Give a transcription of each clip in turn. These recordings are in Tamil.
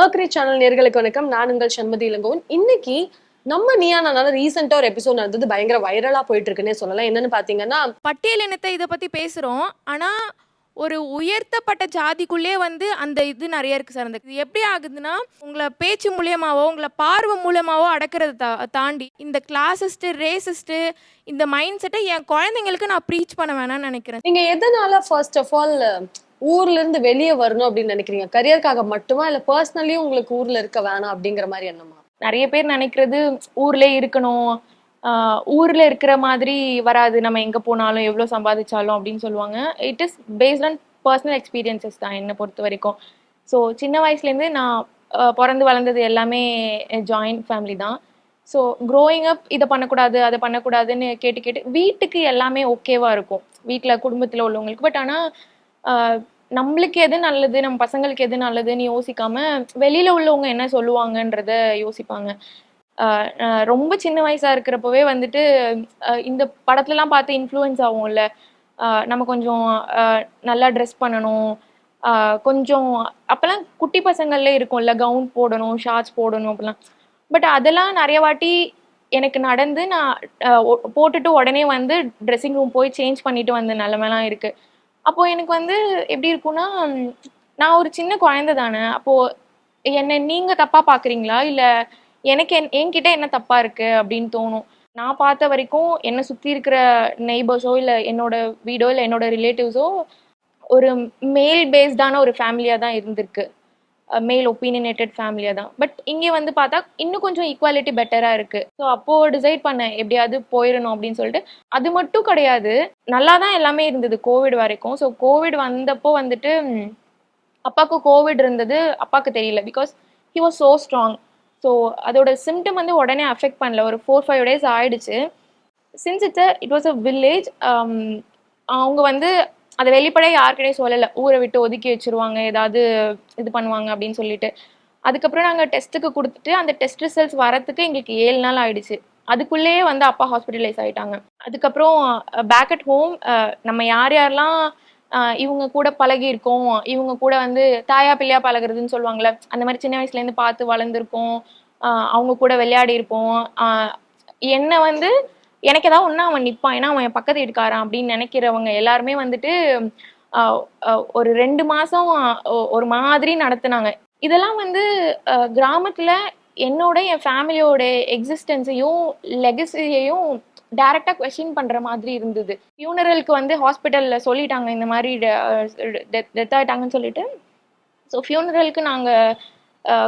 மர்க்கரி சேனல் நேர்களுக்கு வணக்கம். நான் உங்கள் சண்மதி இளங்கோவன். இன்னைக்கு நம்ம நீயா நானால ரீசெண்டா ஒரு எபிசோட் நடந்தது. பயங்கர வைரலா போயிட்டு இருக்குன்னே சொல்லலாம். என்னன்னு பாத்தீங்கன்னா பட்டியலினத்தை இதை பற்றி பேசுகிறோம் ஆனால் ஒரு உயர்த்தப்பட்ட ஜாதிக்குள்ளே வந்து அந்த இது நிறைய இருக்குது சார். அந்த இது எப்படி ஆகுதுன்னா உங்களை பேச்சு மூலியமாவோ உங்களை பார்வை மூலியமாவோ அடக்கிறத தா தாண்டி இந்த கிளாஸிஸ்ட்டு ரேசிஸ்ட்டு இந்த மைண்ட் செட்டை என் குழந்தைங்களுக்கு நான் ப்ரீச் பண்ண வேணாம்னு நினைக்கிறேன். நீங்க எதனால ஃபர்ஸ்ட் ஆஃப் ஆல் ஊர்ல இருந்து வெளியே வரணும் அப்படின்னு நினைக்கிறீங்க? கரியருக்காக மட்டுமா? இல்ல பர்சனலியும் உங்களுக்கு ஊர்ல இருக்க வேணாம் அப்படிங்கிற மாதிரி என்னமா நிறைய பேர் நினைக்கிறது ஊர்ல இருக்கணும். ஆஹ் ஊர்ல இருக்கிற மாதிரி வராது. நம்ம எங்க போனாலும் எவ்வளவு சம்பாதிச்சாலும் அப்படின்னு சொல்லுவாங்க. It is based on personal experiences தான் என்னை பொறுத்த வரைக்கும். ஸோ சின்ன வயசுலேருந்து நான் பிறந்து வளர்ந்தது எல்லாமே ஜாயிண்ட் ஃபேமிலி தான். ஸோ க்ரோயிங் அப் இதை பண்ணக்கூடாது அதை பண்ணக்கூடாதுன்னு கேட்டு கேட்டு வீட்டுக்கு எல்லாமே ஓகேவா இருக்கும். வீட்டில் குடும்பத்தில் உள்ளவங்களுக்கு. பட் ஆனால் நம்மளுக்கு எது நல்லது நம்ம பசங்களுக்கு எது நல்லதுன்னு யோசிக்காம வெளியில உள்ளவங்க என்ன சொல்லுவாங்கன்றத யோசிப்பாங்க. ரொம்ப சின்ன வயசா இருக்கிறப்பவே வந்துட்டு இந்த படத்துலலாம் பார்த்து இன்ஃப்ளூயன்ஸ் ஆகும்ல. நம்ம கொஞ்சம் நல்லா ட்ரெஸ் பண்ணணும். கொஞ்சம் அப்போல்லாம் குட்டி பசங்கள்ல இருக்கும்ல கவுன் போடணும் ஷார்ட்ஸ் போடணும் அப்படிலாம் பட் அதெல்லாம் நிறைய வாட்டி எனக்கு நடந்து நான் போட்டுட்டு உடனே வந்து ட்ரெஸ்ஸிங் ரூம் போய் சேஞ்ச் பண்ணிட்டு வந்த நிலமெல்லாம் இருக்குது அப்போ எனக்கு வந்து எப்படி இருக்கும்னா நான் ஒரு சின்ன குழந்தை தானே அப்போ என்னை நீங்க தப்பா பாக்குறீங்களா? இல்ல எனக்கு என் என்கிட்ட என்ன தப்பா இருக்கு அப்படின்னு தோணும். நான் பார்த்த வரைக்கும் என்னை சுத்தி இருக்கிற நெய்பர்ஸோ இல்ல என்னோட வீடோ இல்ல என்னோட ரிலேட்டிவ்ஸோ ஒரு மேல் பேஸ்டான ஒரு ஃபேமிலியா தான் இருந்திருக்கு. மேல் ஒப்பீனியனேட்டட் ஃபேமிலியாக தான். பட் இங்கே வந்து பார்த்தா இன்னும் கொஞ்சம் ஈக்குவாலிட்டி பெட்டராக இருக்குது ஸோ அப்போது டிசைட் பண்ணேன் எப்படியாவது போயிடணும் அப்படின்னு சொல்லிட்டு. அது மட்டும் கிடையாது. நல்லா தான் எல்லாமே இருந்தது கோவிட் வரைக்கும். ஸோ கோவிட் வந்தப்போ வந்துட்டு அப்பாவுக்கு கோவிட் இருந்தது அப்பாவுக்கு தெரியல. Because he was so strong so அதோட சிம்டம் வந்து உடனே அஃபெக்ட் பண்ணல. ஒரு ஃபோர் ஃபைவ் டேஸ் ஆயிடுச்சு. Since it's it was a village அவங்க வந்து அதை வெளிப்படையாக யாருக்கிட்டையும் சொல்லலை. ஊரை விட்டு ஒதுக்கி வச்சிருவாங்க ஏதாவது இது பண்ணுவாங்க அப்படின்னு சொல்லிட்டு. அதுக்கப்புறம் நாங்கள் டெஸ்ட்டுக்கு கொடுத்துட்டு அந்த டெஸ்ட் ரிசல்ட்ஸ் வரத்துக்கு எங்களுக்கு ஏழு நாள் ஆயிடுச்சு. அதுக்குள்ளேயே வந்து அப்பா ஹாஸ்பிட்டலைஸ் ஆயிட்டாங்க. அதுக்கப்புறம் பேக் அட் ஹோம் நம்ம யார் யாரெல்லாம் இவங்க கூட பழகி இருக்கோம் இவங்க கூட வந்து தாயா பிள்ளையா பழகுறதுன்னு சொல்லுவாங்கல்ல அந்த மாதிரி சின்ன வயசுலேருந்து பார்த்து வளர்ந்துருக்கோம் அவங்க கூட விளையாடி இருப்போம் என்னை வந்து எனக்கு ஏதாவது ஒன்றா அவன் நிற்பான் ஏன்னா அவன் என் பக்கத்து வீட்டுக்காரன் அப்படின்னு நினைக்கிறவங்க எல்லாருமே வந்துட்டு ஒரு ரெண்டு மாதம் ஒ- ஒரு மாதிரி நடத்துனாங்க. இதெல்லாம் வந்து கிராமத்தில் என்னோட என் ஃபேமிலியோட எக்ஸிஸ்டன்ஸையும் லெகசியையும் டைரக்டா கொஸ்டின் பண்ணுற மாதிரி இருந்தது. ஃபியூனரலுக்கு வந்து ஹாஸ்பிட்டலில் சொல்லிட்டாங்க இந்த மாதிரி டெத் ஆகிட்டாங்கன்னு சொல்லிட்டு. ஸோ ஃபியூனரலுக்கு நாங்கள்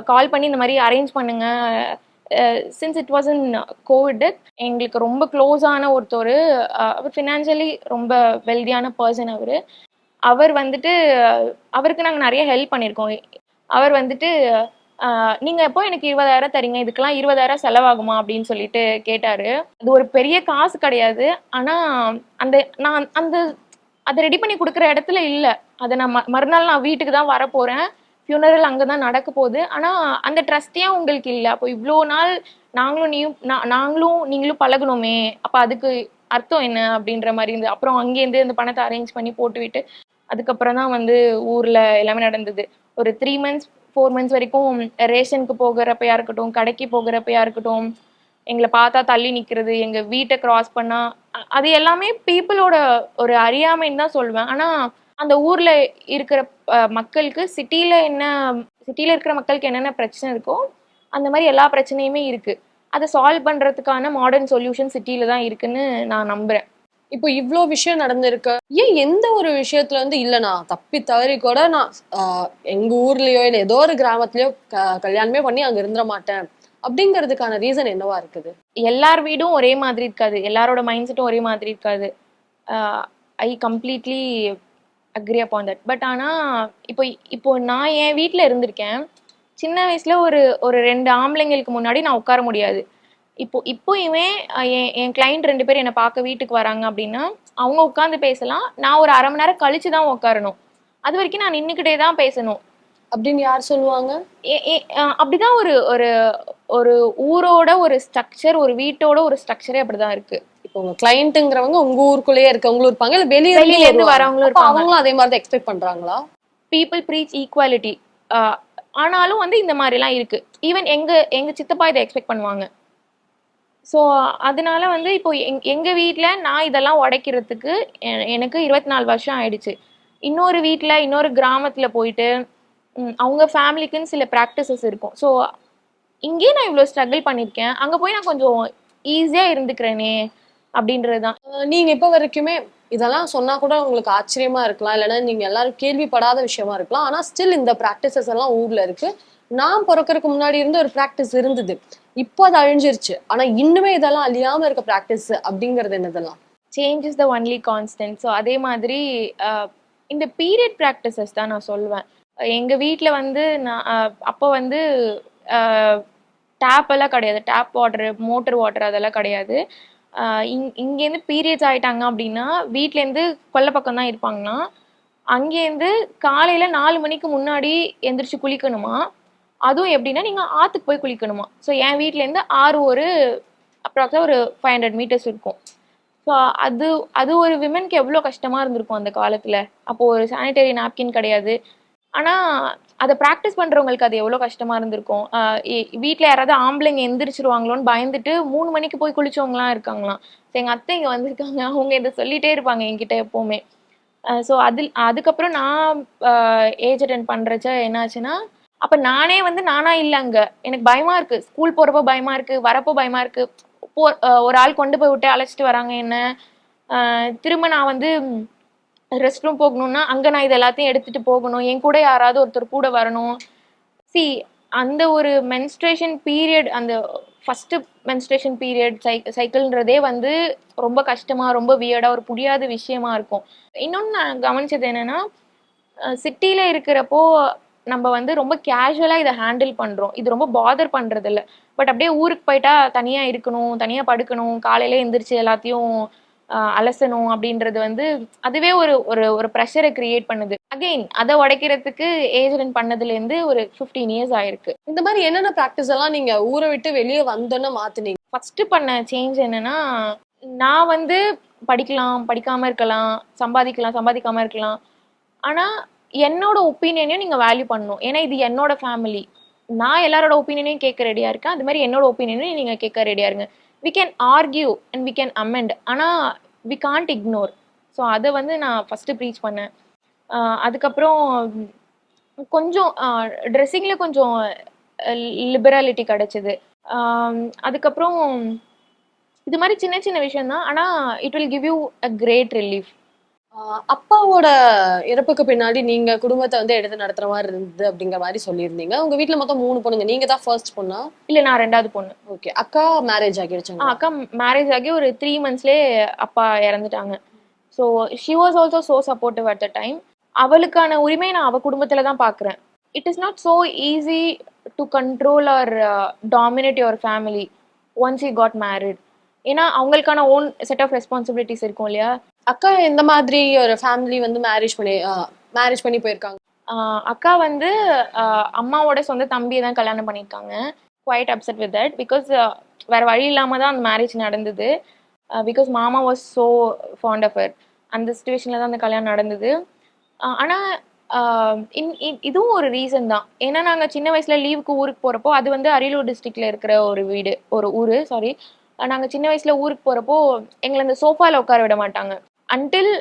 கால் பண்ணி இந்த மாதிரி அரேஞ்ச் பண்ணுங்கள் since it was in Covid எங்களுக்கு ரொம்ப க்ளோஸான ஒருத்தர் அவர் ஃபினான்ஷியலி ரொம்ப வெல்தியான பர்சன் அவர். அவர் வந்துட்டு அவருக்கு நாங்கள் நிறைய ஹெல்ப் பண்ணியிருக்கோம் அவர் வந்துட்டு நீங்கள் எப்போ எனக்கு இருபதாயிரம் தரீங்க? இதுக்கெல்லாம் இருபதாயிரம் செலவாகுமா? அப்படின்னு சொல்லிட்டு கேட்டார். அது ஒரு பெரிய காசு கிடையாது. ஆனால் அந்த நான் அந்த அதை ரெடி பண்ணி கொடுக்குற இடத்துல இல்லை. அதை நான் ம- மறுநாள் நான் வீட்டுக்கு தான் வரப்போகிறேன் ஃபியூனரல் அங்கே தான் நடக்க போகுது. ஆனா அந்த ட்ரஸ்டே உங்களுக்கு இல்லை? அப்போ இவ்வளோ நாள் நாங்களும் நீயும் நாங்களும் நீங்களும் பழகணுமே அப்ப அதுக்கு அர்த்தம் என்ன அப்படின்ற மாதிரி இருந்து அப்புறம் அங்கேருந்து அந்த பணத்தை அரேஞ்ச் பண்ணி போட்டுவிட்டு அதுக்கப்புறம் தான் வந்து ஊர்ல எல்லாமே நடந்தது. ஒரு த்ரீ மந்த்ஸ் ஃபோர் மந்த்ஸ் வரைக்கும் ரேஷனுக்கு போகிறப்பையா இருக்கட்டும் கடைக்கு போகிறப்பையா இருக்கட்டும் எங்களை பார்த்தா தள்ளி நிக்கிறது எங்க வீட்டை கிராஸ் பண்ணா அது எல்லாமே பீப்புளோட ஒரு அறியாமைன்னு தான் சொல்லுவேன் ஆனா அந்த ஊர்ல இருக்கிற மக்களுக்கு சிட்டில என்ன சிட்டில இருக்கிற மக்களுக்கு என்னென்ன பிரச்சனை இருக்கோ அந்த மாதிரி எல்லா பிரச்சனையுமே இருக்கு. அதை சால்வ் பண்றதுக்கான மாடர்ன் சொல்யூஷன் சிட்டில தான் இருக்குன்னு நான் நம்புறேன். இப்போ இவ்ளோ விஷயம் நடந்திருக்கு. ஏன் எந்த ஒரு விஷயத்துல வந்து இல்ல நான் தப்பி தவறி கூட நான் எங்க ஊர்லயோ இல்ல ஏதோ ஒரு கிராமத்துலயோ க- கல்யாணமே பண்ணி அங்க இருந்துட மாட்டேன். அப்படிங்கிறதுக்கான ரீசன் என்னவா இருக்குது? எல்லார் வீடும் ஒரே மாதிரி இருக்காது. எல்லாரோட மைண்ட் செட்டும் ஒரே மாதிரி இருக்காது. I completely agree upon that but ஆனால் இப்போ இப்போ நான் என் வீட்டில் இருந்திருக்கேன். சின்ன வயசுல ஒரு ஒரு ரெண்டு ஆம்பளைங்களுக்கு முன்னாடி நான் உட்கார முடியாது. இப்போ இப்போயுமே என் என் கிளைண்ட் ரெண்டு பேர் என்னை பார்க்க வீட்டுக்கு வராங்க அப்படின்னா அவங்க உட்காந்து பேசலாம். நான் ஒரு அரை மணி நேரம் கழிச்சு தான் உட்காரணும். அது வரைக்கும் நான் நின்றுக்கிட்டே தான் பேசணும். அப்படின்னு யார் சொல்லுவாங்க? அப்படிதான் ஒரு ஒரு ஒரு ஊரோட ஒரு ஸ்ட்ரக்சர் ஒரு வீட்டோட ஒரு ஸ்ட்ரக்சரே அப்படிதான் இருக்கு. இப்போ உங்க கிளைண்ட்டுங்கிறவங்க உங்க ஊருக்குள்ளேயே இருக்கவங்களும் இருப்பாங்க. இல்ல வெளியே வெளியில இருந்து வரவங்களும் இருப்பாங்க. அவங்களும் அதே மாதிரி தான் எக்ஸ்பெக்ட் பண்றாங்களா? பீப்புள் ப்ரீச் ஈக்குவாலிட்டி ஆனாலும் வந்து இந்த மாதிரிலாம் இருக்கு. ஈவன் எங்க எங்க சித்தப்பா இதை எக்ஸ்பெக்ட் பண்ணுவாங்க. ஸோ அதனால வந்து இப்போ எங் எங்க வீட்டில் நான் இதெல்லாம் உடைக்கிறதுக்கு எனக்கு இருபத்தி நாலு வருஷம் ஆயிடுச்சு. இன்னொரு வீட்டில் இன்னொரு கிராமத்துல போயிட்டு அவங்க ஃபேமிலிக்குன்னு சில ப்ராக்டிசஸ் இருக்கும். ஸோ இங்கேயே நான் இவ்வளோ ஸ்ட்ரகிள் பண்ணியிருக்கேன் அங்கே போய் நான் கொஞ்சம் ஈஸியாக இருந்துக்கிறேனே. அப்படின்றது தான் நீங்க இப்ப வரைக்குமே இதெல்லாம் சொன்னா கூட உங்களுக்கு ஆச்சரியமா இருக்கலாம். இல்லைன்னா நீங்க எல்லாரும் கேள்விப்படாத விஷயமா இருக்கலாம். ஆனா ஸ்டில் இந்த ப்ராக்டிசஸ் எல்லாம் ஊர்ல இருக்கு. நான் பிறக்கறதுக்கு முன்னாடி இருந்து ஒரு ப்ராக்டிஸ் இருந்தது. இப்போ அது அழிஞ்சிருச்சு. ஆனா இன்னுமே இதெல்லாம் அழியாம இருக்க ப்ராக்டிஸ் அப்படிங்கறது என்னதெல்லாம்? Change is the only constant so அதே மாதிரி இந்த பீரியட் ப்ராக்டிசஸ் தான் நான் சொல்லுவேன் எங்கள் வீட்டில் வந்து நான் அப்போ வந்து டேப் எல்லாம் கிடையாது. டேப் வாட்டர் மோட்டர் வாட்டர் அதெல்லாம் கிடையாது. இங் இங்கேருந்து பீரியட்ஸ் ஆயிட்டாங்க அப்படின்னா வீட்டிலேருந்து கொல்லை பக்கம் தான் இருப்பாங்கன்னா அங்கேருந்து காலையில் நாலு மணிக்கு முன்னாடி எந்திரிச்சு குளிக்கணுமா? அதுவும் எப்படின்னா நீங்கள் ஆற்றுக்கு போய் குளிக்கணுமா? ஸோ என் வீட்டிலேருந்து ஆறு ஒரு அப்ராக்ஸாக ஒரு ஃபைவ் ஹண்ட்ரட் மீட்டர்ஸ் இருக்கும். ஸோ அது அது ஒரு விமனுக்கு எவ்வளோ கஷ்டமாக இருந்திருக்கும் அந்த காலத்தில்? அப்போது ஒரு சானிடரி நாப்கின் கிடையாது. ஆனால் அதை ப்ராக்டிஸ் பண்ணுறவங்களுக்கு அது எவ்வளோ கஷ்டமாக இருந்திருக்கும்? வீட்டில் யாராவது ஆம்பளைங்க எந்திரிச்சிருவாங்களோன்னு பயந்துட்டு மூணு மணிக்கு போய் குளிச்சவங்களாம் இருக்காங்களாம். ஸோ எங்கள் அத்தை இங்கே வந்திருக்காங்க. அவங்க இதை சொல்லிட்டே இருப்பாங்க என்கிட்ட எப்போவுமே. ஸோ அதில் அதுக்கப்புறம் நான் ஏஜ் அட்டன் பண்ணுறச்ச என்னாச்சுன்னா அப்போ நானே வந்து நானா இல்லை அங்கே. எனக்கு பயமாக இருக்குது ஸ்கூல் போகிறப்போ பயமாக இருக்குது வரப்போ பயமாக இருக்குது போ ஒரு ஆள் கொண்டு போய் விட்டு அழைச்சிட்டு வராங்க என்ன? திரும்ப நான் வந்து ரெஸ்ட் ரூம் போகணும்னா அங்கே நான் இது எல்லாத்தையும் எடுத்துட்டு போகணும். என் கூட யாராவது ஒருத்தர் கூட வரணும். சி அந்த ஒரு மென்ஸ்ட்ரேஷன் பீரியட் அந்த ஃபஸ்ட்டு மென்ஸ்ட்ரேஷன் பீரியட் சை சைக்கிள்ன்றதே வந்து ரொம்ப கஷ்டமாக ரொம்ப வியர்டாக ஒரு புரியாத விஷயமா இருக்கும். இன்னொன்று நான் கவனிச்சது என்னென்னா சிட்டியில் இருக்கிறப்போ நம்ம வந்து ரொம்ப கேஷுவலாக இதை ஹேண்டில் பண்ணுறோம் இது ரொம்ப பாதர் பண்ணுறதில்ல பட் அப்படியே ஊருக்கு போயிட்டா தனியாக இருக்கணும் தனியாக படுக்கணும். காலையில எந்திரிச்சு எல்லாத்தையும் அலசணும் அப்படின்றது வந்து அதுவே ஒரு ஒரு ஒரு ப்ரெஷரை கிரியேட் பண்ணுது. அகைன் அதை உடைக்கிறதுக்கு ஏஜ் பண்ணதுலேருந்து ஒரு ஃபிஃப்டீன் இயர்ஸ் ஆயிருக்கு. இந்த மாதிரி என்னென்ன ப்ராக்டிஸ் எல்லாம் நீங்க ஊரை விட்டு வெளியே வந்தோன்னு மாத்துனீங்க? ஃபர்ஸ்ட் பண்ண சேஞ்ச் என்னன்னா நான் வந்து படிக்கலாம் படிக்காம இருக்கலாம் சம்பாதிக்கலாம் சம்பாதிக்காம இருக்கலாம். ஆனா என்னோட ஒப்பீனியனையும் நீங்க வேல்யூ பண்ணணும். ஏன்னா இது என்னோட ஃபேமிலி நான் எல்லாரோட ஒப்பீனியனையும் கேட்க ரெடியா இருக்கேன். அது மாதிரி என்னோட ஒப்பீனியனையும் நீங்க கேட்க ரெடியா இருங்க. We can argue and we can amend ஆனால் வி காண்ட் இக்னோர் ஸோ அதை வந்து நான் ஃபஸ்ட்டு ப்ரீச் பண்ணேன். அதுக்கப்புறம் கொஞ்சம் ட்ரெஸ்ஸிங்கில் கொஞ்சம் லிபராலிட்டி கிடச்சிது. அதுக்கப்புறம் இது மாதிரி சின்ன சின்ன விஷயந்தான் ஆனால் it will give you a great relief அப்பாவோட இறப்புக்கு பின்னாடி நீங்க குடும்பத்தை வந்து எடுத்து நடத்துற மாதிரி இருந்தது அப்படிங்கிற மாதிரி சொல்லியிருந்தீங்க. உங்க வீட்ல மொத்தம் மூணு பொண்ணுங்க. நீங்க தான் ஃபர்ஸ்ட் பொண்ணா? இல்லை நான் ரெண்டாவது பொண்ணு. ஓகே அக்கா மேரேஜ் ஆகிடுச்சாங்க அக்கா மேரேஜ் ஆகி ஒரு த்ரீ மந்த்ஸ்லேயே அப்பா இறந்துட்டாங்க. So she was also so supportive at the time அவளுக்கான உரிமை நான் அவள் குடும்பத்தில் தான் பார்க்குறேன் it is not so easy to control or dominate your family once you got married ஏன்னா அவங்களுக்கான ஓன் செட் ஆஃப் ரெஸ்பான்சிபிலிட்டிஸ் இருக்கும் இல்லையா? அக்கா எந்த மாதிரி ஒரு ஃபேமிலி வந்து மேரேஜ் பண்ணி மேரேஜ் பண்ணி போயிருக்காங்க. அக்கா வந்து ஆஹ் அம்மாவோட சொந்த தம்பியை தான் கல்யாணம் பண்ணியிருக்காங்க. Quite upset with that because வேற வழி இல்லாமல் தான் அந்த மேரேஜ் நடந்தது. பிகாஸ் மாமா வாஸ் ஸோ ஃபாண்ட் ஆஃப் அந்த சுச்சுவேஷனில் தான் அந்த கல்யாணம் நடந்தது. ஆஹ் ஆனா ஆஹ் இன்- இ- இதுவும் ஒரு ரீசன் தான். ஏன்னா நாங்க சின்ன வயசுல லீவுக்கு ஊருக்கு போறப்போ அது வந்து அரியலூர் டிஸ்ட்ரிக்டில் இருக்கிற ஒரு வீடு ஒரு ஊரு சாரி நாங்க சின்ன வயசுல ஊருக்கு போறப்போ எங்களை அந்த சோஃபால உட்கார விட மாட்டாங்க. அன்டில்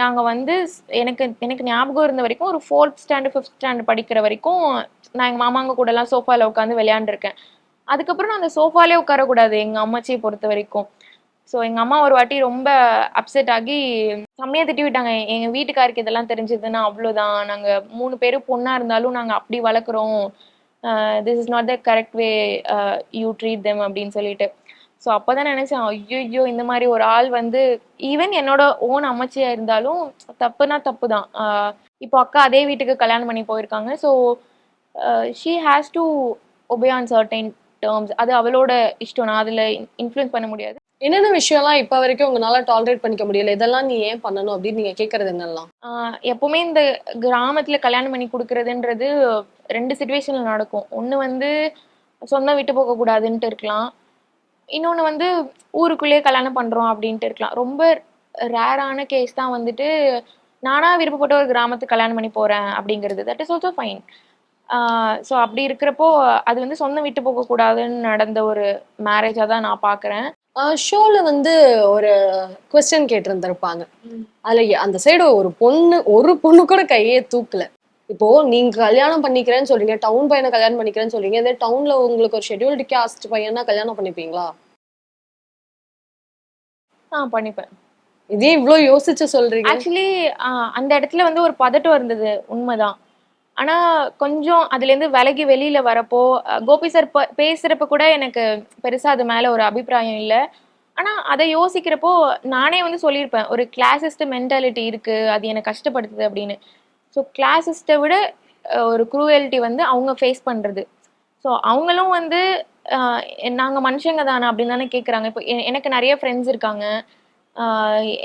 நாங்க வந்து எனக்கு எனக்கு ஞாபகம் இருந்த வரைக்கும் ஒரு ஃபோர்த் ஸ்டாண்டர்ட் ஃபிஃப்த் ஸ்டாண்டர்ட் படிக்கிற வரைக்கும் நான் எங்க மாமாங்க கூட எல்லாம் சோஃபால உட்காந்து விளையாண்டுருக்கேன். அதுக்கப்புறம் நான் அந்த சோஃபாலே உட்காரக்கூடாது எங்க அம்மாச்சியை பொறுத்த வரைக்கும். ஸோ எங்க அம்மா ஒரு வாட்டி ரொம்ப அப்செட் ஆகி செம்மையா திட்டி விட்டாங்க. எங்க வீட்டுக்காருக்கு இதெல்லாம் தெரிஞ்சதுன்னா அவ்வளோதான் நாங்க மூணு பேரும் பொண்ணா இருந்தாலும் நாங்க அப்படி வளர்க்குறோம். This is not the correct way you treat them அப்படின்னு சொல்லிட்டு. ஸோ அப்போதான் நினைச்சேன் ஐயோ இந்த மாதிரி ஒரு ஆள் வந்து ஈவன் என்னோட ஓன் அமைச்சியாக இருந்தாலும் தப்புனா தப்பு தான் uh, இப்போ அக்கா அதே வீட்டுக்கு கல்யாணம் பண்ணி போயிருக்காங்க. So she has to obey on certain terms அது அவளோட இஷ்டம். நான் அதில் இன்ஃப்ளூயன்ஸ் பண்ண முடியாது. என்னென்ன விஷயம்லாம் இப்போ வரைக்கும் உங்களால டாலரேட் பண்ணிக்க முடியல? இதெல்லாம் நீ ஏன் பண்ணணும் அப்படின்னு நீங்க கேட்கறது என்னெல்லாம்? எப்பவுமே இந்த கிராமத்துல கல்யாணம் பண்ணி கொடுக்கறதுன்றது ரெண்டு சுச்சுவேஷன்ல நடக்கும். ஒன்று வந்து சொந்தம் விட்டு போக கூடாதுன்ட்டு இருக்கலாம். இன்னொன்று வந்து ஊருக்குள்ளேயே கல்யாணம் பண்றோம் அப்படின்ட்டு இருக்கலாம். ரொம்ப ரேரான கேஸ் தான் வந்துட்டு நானா விருப்பப்பட்ட ஒரு கிராமத்துக்கு கல்யாணம் பண்ணி போறேன் அப்படிங்கிறது. That is also fine so அப்படி இருக்கிறப்போ அது வந்து சொந்தம் விட்டு போகக்கூடாதுன்னு நடந்த ஒரு மேரேஜாக தான் நான் பார்க்குறேன் ஷோல வந்து ஒரு கொஸ்டின் கேட்டிருந்திருப்பாங்க. அதுல அந்த சைடு ஒரு பொண்ணு ஒரு பொண்ணு கூட கையே தூக்கல. இப்போ நீங்க கல்யாணம் பண்ணிக்கிறேன்னு சொல்றீங்க டவுன் பையனை கல்யாணம் பண்ணிக்கிறேன்னு சொல்றீங்க இதே டவுன்ல உங்களுக்கு ஒரு ஷெட்யூல்டு காஸ்ட் பையனா கல்யாணம் பண்ணிப்பீங்களா? ஆ பண்ணிப்பேன். இதே இவ்ளோ யோசிச்சு சொல்றீங்க? ஆக்சுவலி அந்த இடத்துல வந்து ஒரு பதட்டம் இருந்தது உண்மைதான். ஆனா கொஞ்சம் அதுல இருந்து விலகி வெளியில வரப்போ கோபி சார் பேசுறப்ப கூட எனக்கு பெருசா அது மேல ஒரு அபிப்பிராயம் இல்ல. ஆனா அதை யோசிக்கிறப்போ நானே வந்து சொல்லியிருப்பேன் ஒரு கிளாசிஸ்ட் மென்டாலிட்டி இருக்கு அது எனக்கு கஷ்டப்படுத்துது அப்படின்னு. ஸோ கிளாசிஸ்ட்டை விட ஒரு குரூவல்ட்டி வந்து அவங்க ஃபேஸ் பண்றது. ஸோ அவங்களும் வந்து நாங்கள் நாங்க மனுஷங்க தானே அப்படின்னு தானே கேட்குறாங்க இப்போ எனக்கு நிறைய ஃப்ரெண்ட்ஸ் இருக்காங்க.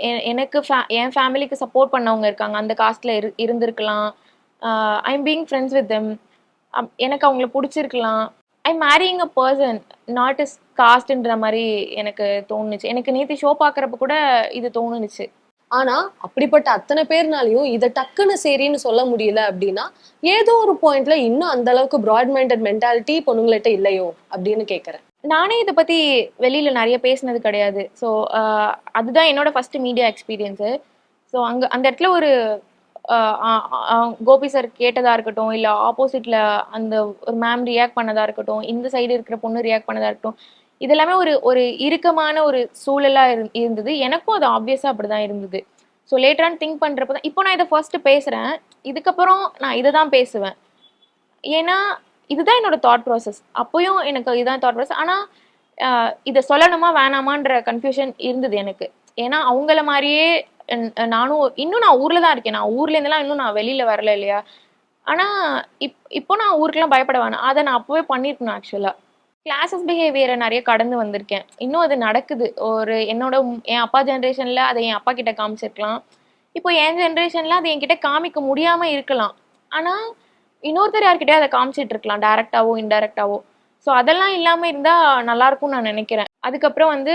எ- எனக்கு ஃபே என் ஃபேமிலிக்கு சப்போர்ட் பண்ணவங்க இருக்காங்க. அந்த காஸ்ட்ல இரு இருந்திருக்கலாம். I am being friends with them எனக்கு அவங்கள பிடிச்சிருக்கலாம். I marrying a person not is காஸ்ட்ன்ற மாதிரி எனக்கு தோணுச்சு. எனக்கு நேற்று ஷோ பார்க்குறப்ப கூட இது தோணுச்சு. ஆனா அப்படிப்பட்ட அத்தனை பேர்னாலையும் இதை டக்குன்னு சரின்னு சொல்ல முடியல அப்படின்னா ஏதோ ஒரு பாயிண்ட்ல இன்னும் அந்த அளவுக்கு ப்ராட் மைண்டட் மென்டாலிட்டி பொண்ணுங்கள்ட்ட இல்லையோ அப்படின்னு கேக்குறேன். நானே இதை பத்தி வெளியில நிறைய பேசினது கிடையாது. ஸோ அதுதான் என்னோட ஃபர்ஸ்ட் மீடியா எக்ஸ்பீரியன்ஸு ஸோ அங்க அந்த இடத்துல ஒரு கோபி சார் கேட்டதா இருக்கட்டும் இல்ல ஆப்போசிட்ல அந்த ஒரு மேம் ரியாக்ட் பண்ணதா இருக்கட்டும் இந்த சைடு இருக்கிற பொண்ணு ரியாக்ட் பண்ணதா இருக்கட்டும் இது எல்லாமே ஒரு ஒரு இறுக்கமான ஒரு சூழலா இரு- இருந்தது. எனக்கும் அது ஆப்வியஸா அப்படிதான் இருந்தது. ஸோ லேட்டரான் திங்க் பண்றப்ப தான் இப்போ நான் இதை ஃபர்ஸ்ட் பேசுறேன். இதுக்கப்புறம் நான் இதை தான் பேசுவேன். ஏன்னா இதுதான் என்னோட தாட் ப்ராசஸ் அப்பயும் எனக்கு இதுதான் தாட் ப்ராசஸ் ஆனால் இதை சொல்லணுமா வேணாமான்ற கன்ஃபியூஷன் இருந்தது எனக்கு. ஏன்னா அவங்கள மாதிரியே நானும் இன்னும் நான் ஊர்ல தான் இருக்கேன். நான் ஊர்ல இருந்தெல்லாம் இன்னும் நான் வெளியில வரல இல்லையா? ஆனா இப் இப்போ நான் ஊருக்குலாம் பயப்பட வேணாம் அதை நான் அப்பவே பண்ணிருக்கணும் ஆக்சுவலா கிளாஸஸ் பிஹேவியரை நிறைய கடந்து வந்திருக்கேன். இன்னும் அது நடக்குது. ஒரு என்னோட என் அப்பா ஜென்ரேஷன்ல அதை என் அப்பா கிட்ட காமிச்சிருக்கலாம். இப்போ என் ஜென்ரேஷன்ல அதை என்கிட்ட காமிக்க முடியாம இருக்கலாம். ஆனா இன்னொருத்தர் யார்கிட்டயும் அதை காமிச்சிட்டு இருக்கலாம். டைரக்டாவோ இன்டைரக்டாவோ ஸோ அதெல்லாம் இல்லாம இருந்தா நல்லா இருக்கும்னு நான் நினைக்கிறேன். அதுக்கப்புறம் வந்து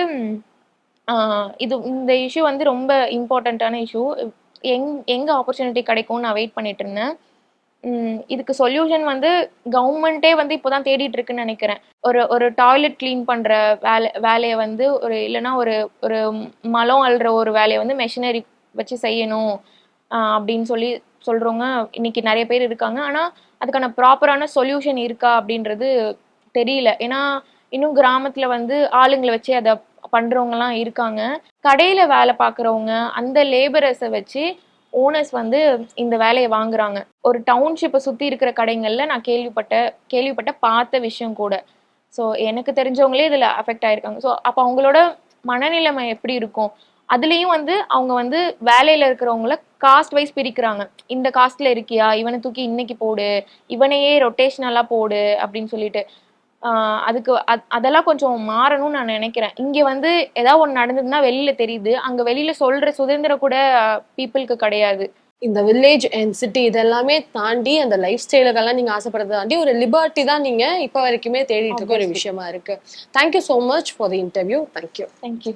இது இந்த இஷ்யூ வந்து ரொம்ப இம்பார்ட்டண்ட்டான இஷ்யூ எங் எங்கே ஆப்பர்ச்சுனிட்டி கிடைக்கும்னு நான் வெயிட் பண்ணிட்டு இருந்தேன். இதுக்கு சொல்யூஷன் வந்து கவர்மெண்ட்டே வந்து இப்போதான் தேடிட்டு இருக்குன்னு நினைக்கிறேன். ஒரு ஒரு டாய்லெட் க்ளீன் பண்ற வேலை வேலையை வந்து ஒரு இல்லைன்னா ஒரு ஒரு மலம் அள்ளுற ஒரு வேலையை வந்து மெஷினரி வச்சு செய்யணும் அப்படின்னு சொல்லி சொல்றவங்க இன்னைக்கு நிறைய பேர் இருக்காங்க. ஆனா அதுக்கான ப்ராப்பரான சொல்யூஷன் இருக்கா அப்படின்றது தெரியல. ஏன்னா இன்னும் கிராமத்துல வந்து ஆளுங்களை வச்சு அதை பண்றவங்கலாம் இருக்காங்க. கடையில வேலை பார்க்குறவங்க அந்த லேபரர்ஸை வச்சு ஓனர்ஸ் வந்து இந்த வேலையை வாங்குறாங்க. ஒரு டவுன்ஷிப்பை சுத்தி இருக்கிற கடைங்கள்ல நான் கேள்விப்பட்ட கேள்விப்பட்ட பார்த்த விஷயம் கூட. ஸோ எனக்கு தெரிஞ்சவங்களே இதுல அஃபெக்ட் ஆயிருக்காங்க. ஸோ அப்போ அவங்களோட மனநிலைமை எப்படி இருக்கும்? அதுலயும் வந்து அவங்க வந்து வேலையில இருக்கிறவங்கள காஸ்ட் வைஸ் பிரிக்கிறாங்க. இந்த காஸ்ட்ல இருக்கியா? இவனை தூக்கி இன்னைக்கு போடு. இவனையே ரொட்டேஷனலா போடு அப்படின்னு சொல்லிட்டு. அதுக்கு அத்- அதெல்லாம் கொஞ்சம் மாறணும்னு நான் நினைக்கிறேன். இங்க வந்து ஏதாவது ஒன்று நடந்ததுன்னா வெளியில தெரியுது. அங்க வெளியில சொல்ற சுதந்திரம் கூட பீப்புளுக்கு கிடையாது. இந்த வில்லேஜ் அண்ட் சிட்டி இதெல்லாமே தாண்டி அந்த லைஃப் ஸ்டைலுக்கெல்லாம் நீங்க ஆசைப்படுறதை தாண்டி ஒரு லிபர்ட்டி தான் நீங்க இப்ப வரைக்குமே தேடிட்டு இருக்க ஒரு. விஷயமா இருக்கு. Thank you so much for the interview thank you thank you